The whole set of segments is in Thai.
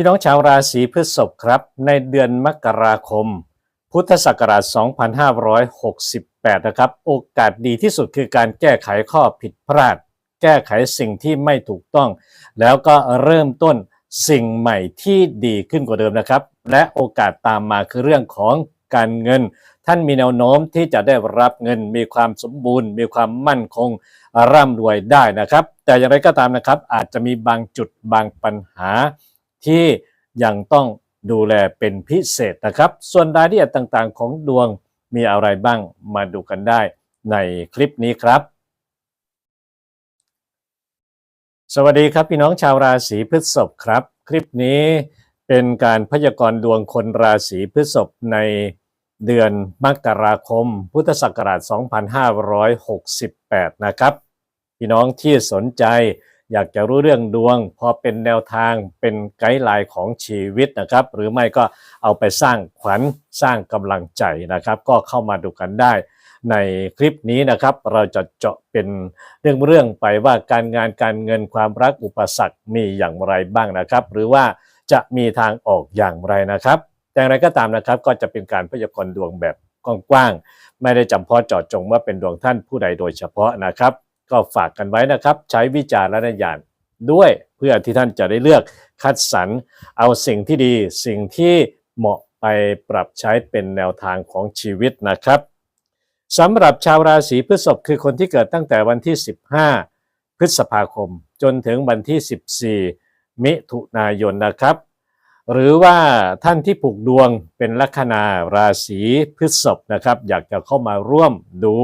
พี่น้องชาวราศีพฤษภครับ ในเดือนมกราคม พุทธศักราช 2568 นะครับ โอกาสดีที่สุดคือการแก้ไขข้อผิดพลาด แก้ไขสิ่งที่ไม่ถูกต้อง แล้วก็เริ่มต้นสิ่งใหม่ที่ดีขึ้นกว่าเดิมนะครับ และโอกาสตามมาคือเรื่องของการเงิน ท่านมีแนวโน้มที่จะได้รับเงิน มีความสมบูรณ์ มีความมั่นคงร่ำรวยได้นะครับ แต่อย่างไรก็ตามนะครับอาจจะมีบางจุดบางปัญหา ที่ยังต้องดูแลเป็นพิเศษนะครับ ส่วนรายละเอียดต่างๆ ของดวงมีอะไรบ้างมาดูกันได้ในคลิปนี้ครับ สวัสดีครับพี่น้องชาวราศีพฤษภครับ คลิปนี้เป็นการพยากรณ์ดวงคนราศีพฤษภในเดือนมกราคม พุทธศักราช 2568 นะครับ พี่น้องที่สนใจ อยากจะรู้เรื่องดวง พอเป็นแนวทางเป็นไกด์ไลน์ของชีวิตนะครับ หรือไม่ก็เอาไปสร้างขวัญสร้างกำลังใจนะครับ ก็เข้ามาดูกันได้ ในคลิปนี้นะครับ เราจะเจาะเป็นเรื่องๆไปว่าการงานการเงินความรักอุปสรรคมีอย่างไรบ้างนะครับ หรือว่าจะมีทางออกอย่างไรนะครับ แต่อย่างไรก็ตามนะครับก็จะเป็นการพยากรณ์ดวงแบบกว้างๆไม่ได้จำเพาะเจาะจงว่าเป็นดวงท่านผู้ใดโดยเฉพาะนะครับ ก็ฝากกันไว้นะครับ ใช้วิจารณญาณด้วยเพื่อที่ท่านจะได้เลือกคัดสรรเอาสิ่งที่ดี สิ่งที่เหมาะไปปรับใช้เป็นแนวทางของชีวิตนะครับสำหรับชาวราศีพฤษภคือคนที่เกิดตั้งแต่วันที่ 15 พฤษภาคม จนถึงวันที่ 14 มิถุนายนนะครับ หรือว่าท่านที่ผูกดวงเป็นลัคนาราศีพฤษภนะครับ อยากจะเข้ามาร่วมดู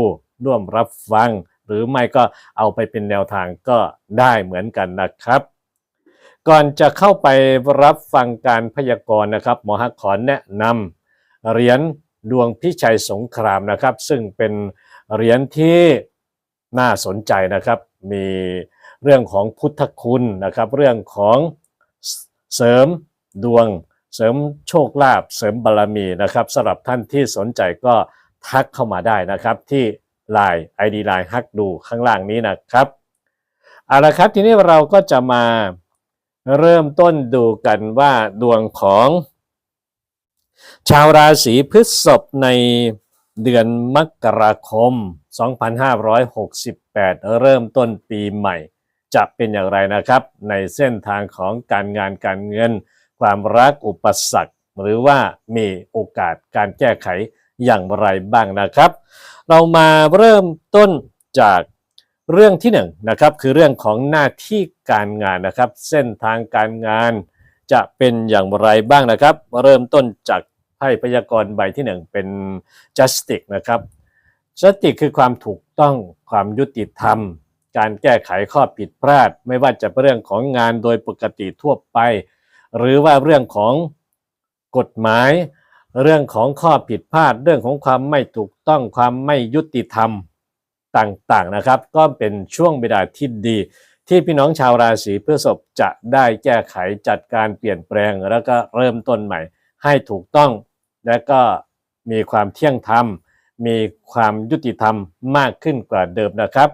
ร่วมรับฟัง หรือไม่ก็เอาไปเป็นแนวทางก็ได้เหมือนกันนะครับ ก่อนจะเข้าไปรับฟังการพยากรณ์นะครับ หมอฮักขอแนะนำเหรียญดวงพิชัยสงครามนะครับ ซึ่งเป็นเหรียญที่น่าสนใจนะครับ มีเรื่องของพุทธคุณนะครับ เรื่องของเสริมดวง เสริมโชคลาภเสริมบารมีนะครับสำหรับท่านที่สนใจก็ทักเข้ามาได้นะครับที่ Line ID Line ฮักดูข้างล่างนี้นะครับเอาละครับทีนี้เราก็จะมาเริ่มต้นดูกันว่าดวงของ ชาวราศีพฤษภในเดือนมกราคม 2568 เริ่มต้นปีใหม่ จะเป็นอย่างไรนะครับ ในเส้นทางของการงานการเงิน ความรักอุปสรรค หรือว่ามีโอกาสการแก้ไข อย่างไรบ้างนะครับ เรามาเริ่มต้นจากเรื่องที่หนึ่งนะครับคือเรื่องของหน้าที่การงานนะครับ เส้นทางการงานจะเป็นอย่างไรบ้างนะครับ เริ่มต้นจากไพ่พยากรณ์ใบที่หนึ่งเป็น justice นะครับ justice คือความถูกต้องความยุติธรรม การแก้ไขข้อผิดพลาด ไม่ว่าจะเป็นเรื่องของงานโดยปกติทั่วไป หรือว่าเรื่องของกฎหมาย เรื่องของข้อผิดพลาดเรื่องของความไม่ถูกต้องความไม่ยุติธรรมต่างๆนะครับ ก็เป็นช่วงเวลาที่ดี ที่พี่น้องชาวราศีพฤษภจะได้แก้ไขจัดการเปลี่ยนแปลง แล้วก็เริ่มต้นใหม่ให้ถูกต้อง และก็มีความเที่ยงธรรม มีความยุติธรรมมากขึ้นกว่าเดิมนะครับ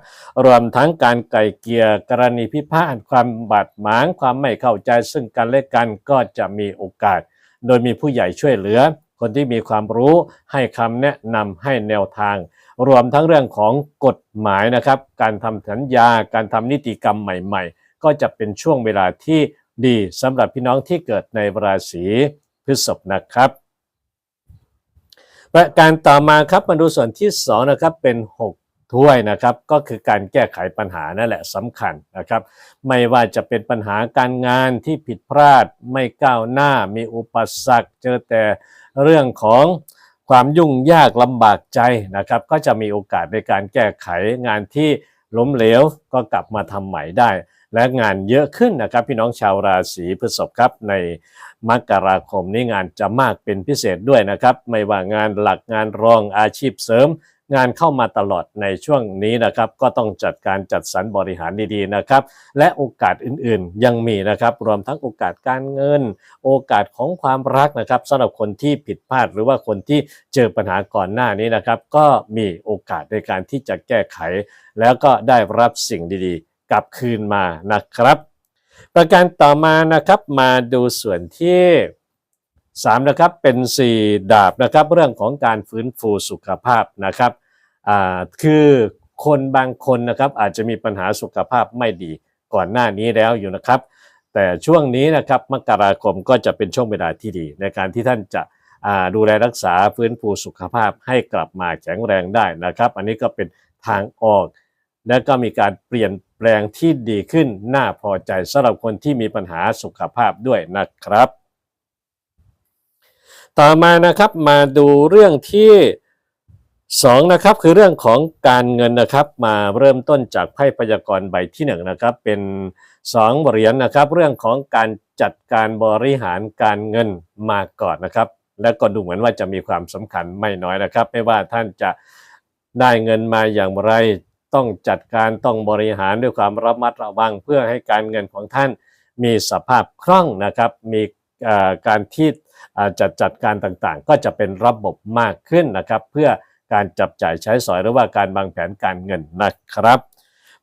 รวมทั้งการไกลเกลี่ยกรณีพิพาทความบาดหมางความไม่เข้าใจซึ่งกันและกันก็จะมีโอกาส โดยมีผู้ใหญ่ช่วยเหลือ คนที่มีความรู้ให้คำแนะนำให้แนวทาง รวมทั้งเรื่องของกฎหมายนะครับ การทำสัญญาการทำนิติกรรมใหม่ ๆ ก็จะเป็นช่วงเวลาที่ดีสำหรับพี่น้องที่เกิดในราศีพฤษภนะครับประการต่อมาครับมาดูส่วนที่สองนะครับเป็น 6 ถ้วยนะครับ ก็คือการแก้ไขปัญหานั่นแหละสำคัญนะครับ ไม่ว่าจะเป็นปัญหาการงานที่ผิดพลาดไม่ก้าวหน้ามีอุปสรรค เจอแต่ เรื่องของความยุ่งยากลำบากใจนะครับ ก็จะมีโอกาสในการแก้ไขงานที่ล้มเหลวก็กลับมาทำใหม่ได้ และงานเยอะขึ้นนะครับ พี่น้องชาวราศีพฤษภครับในมกราคมนี้งานจะมากเป็นพิเศษด้วยนะครับ ไม่ว่างานหลักงานรองอาชีพเสริม งานเข้ามาตลอดในช่วงนี้นะครับ ก็ต้องจัดการจัดสรรบริหารดีๆนะครับ และโอกาสอื่นๆยังมีนะครับ รวมทั้งโอกาสการเงิน โอกาสของความรักนะครับสำหรับคนที่ผิดพลาดหรือว่าคนที่เจอปัญหาก่อนหน้านี้นะครับ ก็มีโอกาสในการที่จะแก้ไข แล้วก็ได้รับสิ่งดีๆ กลับคืนมานะครับ ประการต่อมานะครับมาดูส่วนที่ สามนะครับเป็นสี่ดาบนะครับเรื่องของการฟื้นฟูสุขภาพนะครับคือคนบางคนนะครับอาจจะมีปัญหาสุขภาพไม่ดีก่อนหน้านี้แล้วอยู่นะครับ แต่ช่วงนี้นะครับมกราคมก็จะเป็นช่วงเวลาที่ดี ในการที่ท่านจะดูแลรักษาฟื้นฟูสุขภาพให้กลับมาแข็งแรงได้นะครับ อันนี้ก็เป็นทางออก และก็มีการเปลี่ยนแปลงที่ดีขึ้นน่าพอใจสำหรับคนที่มีปัญหาสุขภาพด้วยนะครับ ต่อมานะครับมาดูเรื่องที่สองนะครับคือเรื่องของการเงินนะครับ มาเริ่มต้นจากไพ่พยากรณ์ใบที่หนึ่งนะครับเป็นสองเหรียญนะครับ เรื่องของการจัดการบริหารการเงินมาก่อนนะครับ และก็ดูเหมือนว่าจะมีความสำคัญไม่น้อยนะครับ ไม่ว่าท่านจะได้เงินมาอย่างไร ต้องจัดการต้องบริหารด้วยความระมัดระวัง เพื่อให้การเงินของท่านมีสภาพคล่องนะครับ มี การที่จัดจัดการต่างๆ ก็จะเป็นระบบมากขึ้นนะครับ เพื่อการจับจ่ายใช้สอยหรือว่าการวางแผนการเงินนะครับ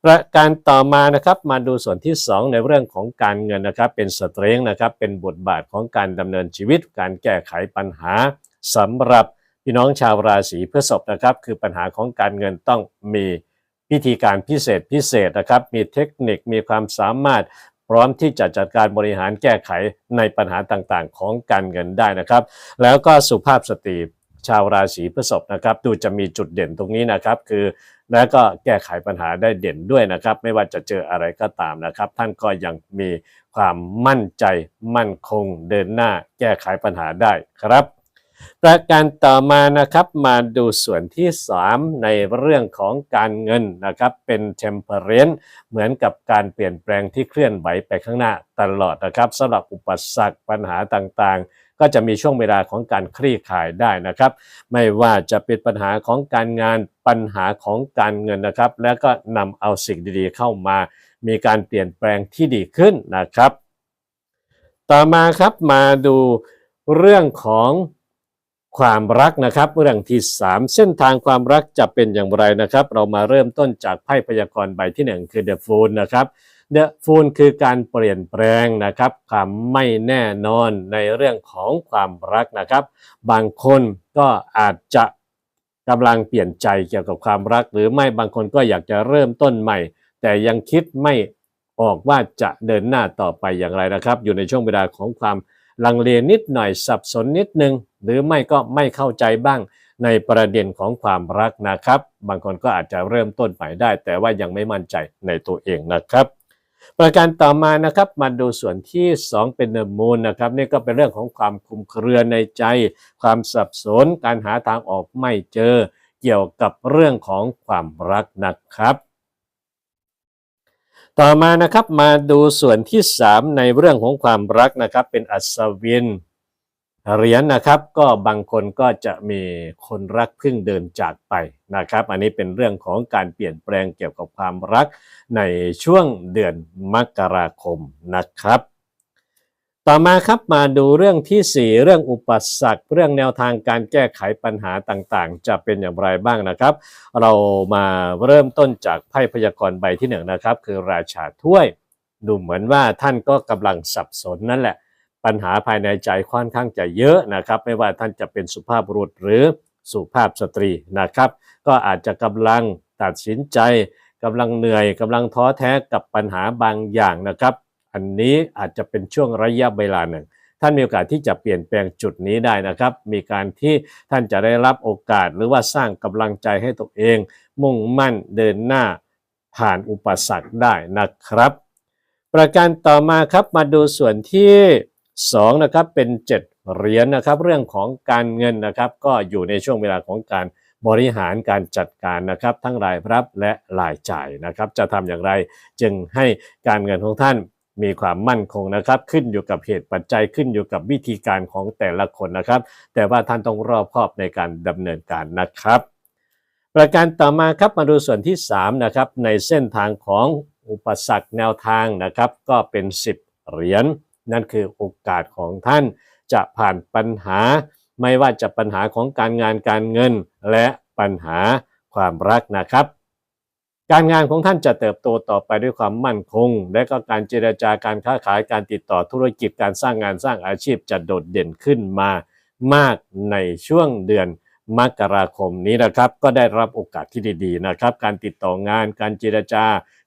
ประการต่อมานะครับมาดูส่วนที่ 2 ในเรื่องของการเงินนะครับ เป็นสเตรงนะครับเป็นบทบาทของการดำเนินชีวิต การแก้ไขปัญหาสำหรับพี่น้องชาวราศีพฤษภนะครับ คือปัญหาของการเงินต้องมีพิธีการพิเศษพิเศษนะครับ มีเทคนิคมีความสามารถ พร้อมที่จะจัดการบริหารแก้ไขในปัญหาต่างๆ ของการเงินได้นะครับ แล้วก็สุภาพสตรีชาวราศีพฤษภนะครับดูจะมีจุดเด่นตรงนี้นะครับ คือแล้วก็แก้ไขปัญหาได้เด่นด้วยนะครับ ไม่ว่าจะเจออะไรก็ตามนะครับ ท่านก็ยังมีความมั่นใจมั่นคงเดินหน้าแก้ไขปัญหาได้ครับ ประการต่อมานะครับมาดูส่วนที่ 3 ในเรื่องของการเงินนะครับเป็น temperance เหมือนกับการเปลี่ยนแปลงที่เคลื่อนไหวไปข้างหน้าตลอดนะครับสำหรับอุปสรรคปัญหาต่างๆ ก็จะมีช่วงเวลาของการคลี่คลายได้นะครับ ไม่ว่าจะเป็นปัญหาของการงานปัญหาของการเงินนะครับ แล้วก็นำเอาสิ่งดีๆเข้ามา มีการเปลี่ยนแปลงที่ดีขึ้นนะครับ ต่อมาครับมาดูเรื่องของ ความรักนะครับเรื่องที่ 3 เส้นทางความรักจะเป็นอย่างไรนะครับ เรามาเริ่มต้นจากไพ่พยากรณ์ใบที่ 1 คือ The Fool นะครับ The Fool คือการเปลี่ยนแปลงนะครับ ความไม่แน่นอนในเรื่องของความรักนะครับ บางคนก็อาจจะกำลังเปลี่ยนใจเกี่ยวกับความรัก หรือไม่บางคนก็อยากจะเริ่มต้นใหม่ แต่ยังคิดไม่ออกว่าจะเดินหน้าต่อไปอย่างไรนะครับ อยู่ในช่วงเวลาของความ ลังเลนิดหน่อยสับสนนิดนึง หรือไม่ก็ไม่เข้าใจบ้างในประเด็นของความรักนะครับ บางคนก็อาจจะเริ่มต้นใหม่ได้ แต่ว่ายังไม่มั่นใจในตัวเองนะครับ ประการต่อมานะครับมาดูส่วนที่ 2 เป็นเนมูลนะครับนี่ก็เป็นเรื่องของความคุมเครือในใจ ความสับสนการหาทางออกไม่เจอ เกี่ยวกับเรื่องของความรักนะครับ ต่อมานะครับมาดูส่วนที่ 3 ในเรื่องของความรักนะครับ เป็นอัศวินเหรียญนะครับ ก็บางคนก็จะมีคนรักเพิ่งเดินจากไปนะครับ อันนี้เป็นเรื่องของการเปลี่ยนแปลงเกี่ยวกับความรักในช่วงเดือนมกราคมนะครับ ต่อมาครับมาดูเรื่องทีสี่ 4 เรื่องอุปสรรค เรื่องแนวทางการแก้ไขปัญหาต่างๆ จะเป็นอย่างไรบ้างนะครับ เรามาเริ่มต้นจากไพ่พยากรณ์ใบที่หนึ่งนะครับคือราชาถ้วย ดูเหมือนว่าท่านก็กำลังสับสนนั่นแหละ ปัญหาภายในใจค่อนข้างจะเยอะนะครับ ไม่ว่าท่านจะเป็นสุภาพบุรุษหรือสุภาพสตรีนะครับ ก็อาจจะกำลังตัดสินใจกำลังเหนื่อยกำลังท้อแท้กับปัญหาบางอย่างนะครับ อันนี้อาจจะเป็นช่วงระยะเวลาหนึ่ง ท่านมีโอกาสที่จะเปลี่ยนแปลงจุดนี้ได้นะครับ มีการที่ท่านจะได้รับโอกาสหรือว่าสร้างกำลังใจให้ตัวเอง มุ่งมั่นเดินหน้าผ่านอุปสรรคได้นะครับ ประการต่อมาครับมาดูส่วนที่2นะครับเป็น7เหรียญนะครับเรื่องของการเงินนะครับก็อยู่ในช่วงเวลาของการบริหารการจัดการนะครับ ทั้งรายรับและรายจ่ายนะครับ จะทำอย่างไรจึงให้การเงินของท่าน มีความมั่นคงนะครับ ขึ้นอยู่กับเหตุปัจจัยขึ้นอยู่กับวิธีการของแต่ละคนนะครับ แต่ว่าท่านต้องรอบคอบในการดำเนินการนะครับ ประการต่อมาครับมาดูส่วนที่3นะครับในเส้นทางของอุปสรรคแนวทางนะครับ ก็เป็น 10 เหรียญนั่นคือโอกาสของท่านจะผ่านปัญหา ไม่ว่าจะปัญหาของการงานการเงิน และปัญหาความรักนะครับ การงานของท่านจะเติบโตต่อไปด้วยความมั่นคง และก็การเจรจาการค้าขายการติดต่อธุรกิจการสร้างงานสร้างอาชีพจะโดดเด่นขึ้นมามากในช่วงเดือนมกราคมนี้นะครับ ก็ได้รับโอกาสที่ดีๆนะครับ การติดต่องานการเจรจา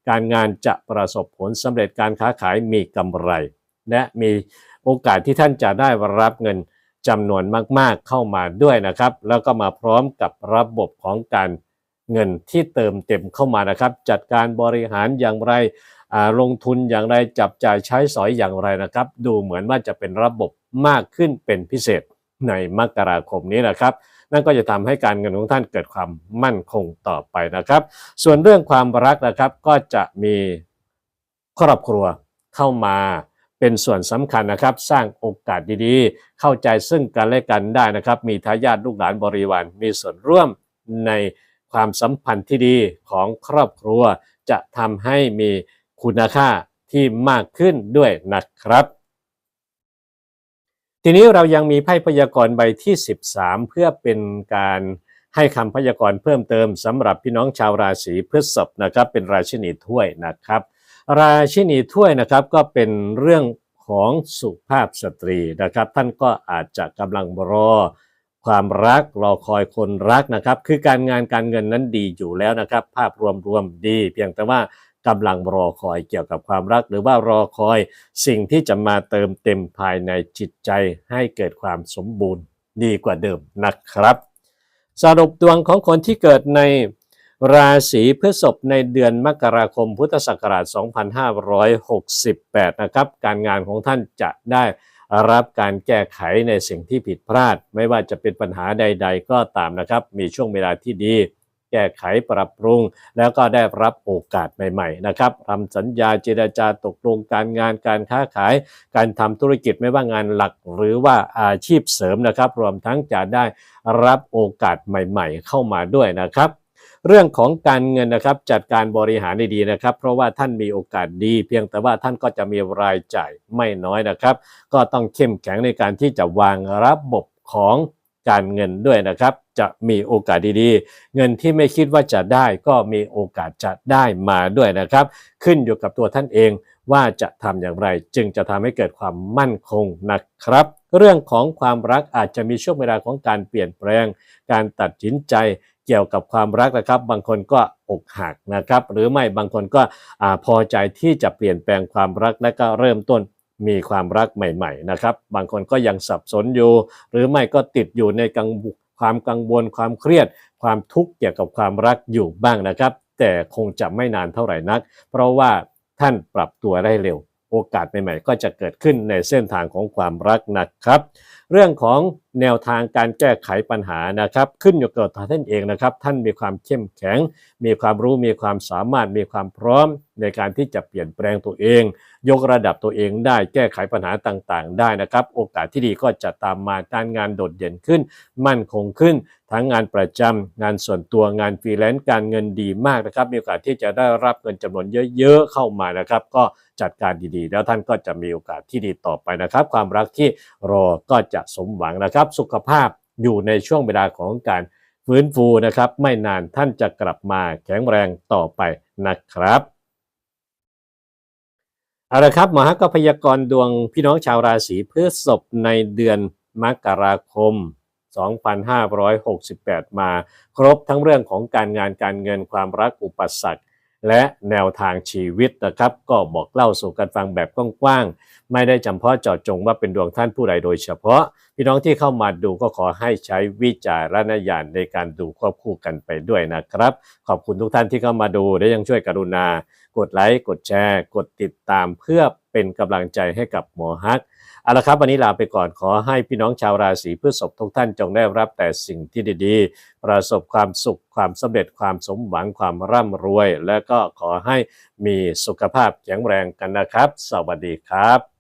การงานจะประสบผลสำเร็จการค้าขายมีกำไร และมีโอกาสที่ท่านจะได้รับเงินจำนวนมากๆเข้ามาด้วยนะครับ แล้วก็มาพร้อมกับระบบของการ เงินที่เติมเต็มเข้ามานะครับ จัดการบริหารอย่างไรลงทุนอย่างไรจับจ่ายใช้สอยอย่างไรนะครับ ดูเหมือนว่าจะเป็นระบบมากขึ้นเป็นพิเศษในมกราคมนี้นะครับ นั่นก็จะทำให้การเงินของท่านเกิดความมั่นคงต่อไปนะครับ ส่วนเรื่องความรักนะครับก็จะมีครอบครัวเข้ามาเป็นส่วนสำคัญนะครับ สร้างโอกาสดีๆ เข้าใจซึ่งกันและกันได้นะครับ มีทายาทลูกหลานบริวารมีส่วนร่วมใน ความสัมพันธ์ที่ดีของครอบครัว จะทำให้มีคุณค่าที่มากขึ้นด้วยนะครับ ทีนี้เรายังมีไพ่พยากรณ์ใบที่ 13 เพื่อเป็นการให้คำพยากรณ์เพิ่มเติมสำหรับพี่น้องชาวราศีพฤษภนะครับ เป็นราชินีถ้วยนะครับ ราชินีถ้วยนะครับก็เป็นเรื่องของสุภาพสตรีนะครับ ท่านก็อาจจะกำลังรอ ความรักรอคอยคนรักนะครับ คือการงานการเงินนั้นดีอยู่แล้วนะครับ ภาพรวมๆดี เพียงแต่ว่ากำลังรอคอยเกี่ยวกับความรัก หรือว่ารอคอยสิ่งที่จะมาเติมเต็มภายในจิตใจให้เกิดความสมบูรณ์ดีกว่าเดิมนะครับ สรุปดวงของคนที่เกิดในราศีพฤษภในเดือนมกราคมพุทธศักราช 2568 นะครับ การงานของท่านจะได้ รับการแก้ไขในสิ่งที่ผิดพลาด ไม่ว่าจะเป็นปัญหาใด ๆ ก็ตามนะครับ มีช่วงเวลาที่ดี แก้ไขปรับปรุง แล้วก็ได้รับโอกาสใหม่ ๆ นะครับทำสัญญาเจรจาตกลงการงานการค้าขาย การทำธุรกิจไม่ว่างานหลักหรือว่าอาชีพเสริมนะครับ รวมทั้งจะได้รับโอกาสใหม่ ๆ เข้ามาด้วยนะครับ เรื่องของการเงินนะครับจัดการบริหารดีๆนะครับ เพราะว่าท่านมีโอกาสดี เพียงแต่ว่าท่านก็จะมีรายจ่ายไม่น้อยนะครับ ก็ต้องเข้มแข็งในการที่จะวางระบบของการเงินด้วยนะครับ จะมีโอกาสดีๆ เงินที่ไม่คิดว่าจะได้ก็มีโอกาสจะได้มาด้วยนะครับ ขึ้นอยู่กับตัวท่านเองว่าจะทำอย่างไร จึงจะทำให้เกิดความมั่นคงนะครับ เรื่องของความรักอาจจะมีช่วงเวลาของการเปลี่ยนแปลง การตัดสินใจเกี่ยวกับความรักนะครับ บางคนก็อกหักนะครับ หรือไม่บางคนก็พอใจที่จะเปลี่ยนแปลงความรักและก็เริ่มต้นมีความรักใหม่ๆนะครับ บางคนก็ยังสับสนอยู่ หรือไม่ก็ติดอยู่ในกังความกังวลความเครียด ความทุกข์เกี่ยวกับความรักอยู่บ้างนะครับ แต่คงจะไม่นานเท่าไหร่นัก เพราะว่าท่านปรับตัวได้เร็ว โอกาสใหม่ๆก็จะเกิดขึ้นในเส้นทางของความรักนะครับ เรื่องของแนวทางการแก้ไขปัญหานะครับ ขึ้นอยู่กับท่านเองนะครับ ท่านมีความเข้มแข็ง มีความรู้มีความสามารถมีความพร้อมในการที่จะเปลี่ยนแปลงตัวเอง ยกระดับตัวเองได้แก้ไขปัญหาต่างๆ ได้นะครับ โอกาสที่ดีก็จะตามมาการงานโดดเด่นขึ้น มั่นคงขึ้น ทั้งงานประจำงานส่วนตัวงานฟรีแลนซ์การเงินดีมากนะครับ มีโอกาสที่จะได้รับเงินจำนวนเยอะๆเข้ามานะครับ ก็จัดการดีๆ แล้วท่านก็จะมีโอกาสที่ดีต่อไปนะครับ ความรักที่รอก็จะสมหวังนะครับสุขภาพอยู่ในช่วงเวลาของการฟื้นฟูนะครับ ไม่นานท่านจะกลับมาแข็งแรงต่อไปนะครับเอาละครับหมอฮักก็พยากรณ์ดวงพี่น้องชาวราศีพฤษภในเดือนมกราคม 2568 มา ครบทั้งเรื่องของการงานการเงินความรักอุปสรรค และแนวทางชีวิตนะครับก็บอกเล่าสู่กันฟังแบบกว้างๆไม่ได้จำเพาะเจาะจงว่าเป็นดวงท่านผู้ใดโดยเฉพาะ พี่น้องที่เข้ามาดูก็ขอให้ใช้วิจารณญาณในการดูควบคู่กันไปด้วยนะครับ ขอบคุณทุกท่านที่เข้ามาดูและยังช่วยกรุณา กดไลค์กดแชร์ กดติดตามเพื่อเป็นกำลังใจให้กับหมอฮัก เอาละครับ วันนี้ลาไปก่อนขอให้พี่น้องชาวราศีพฤษภทุกท่านจงได้รับแต่สิ่งที่ดีๆ ประสบความสุขความสำเร็จความสมหวังความร่ำรวย และก็ขอให้มีสุขภาพแข็งแรงกันนะครับ สวัสดีครับ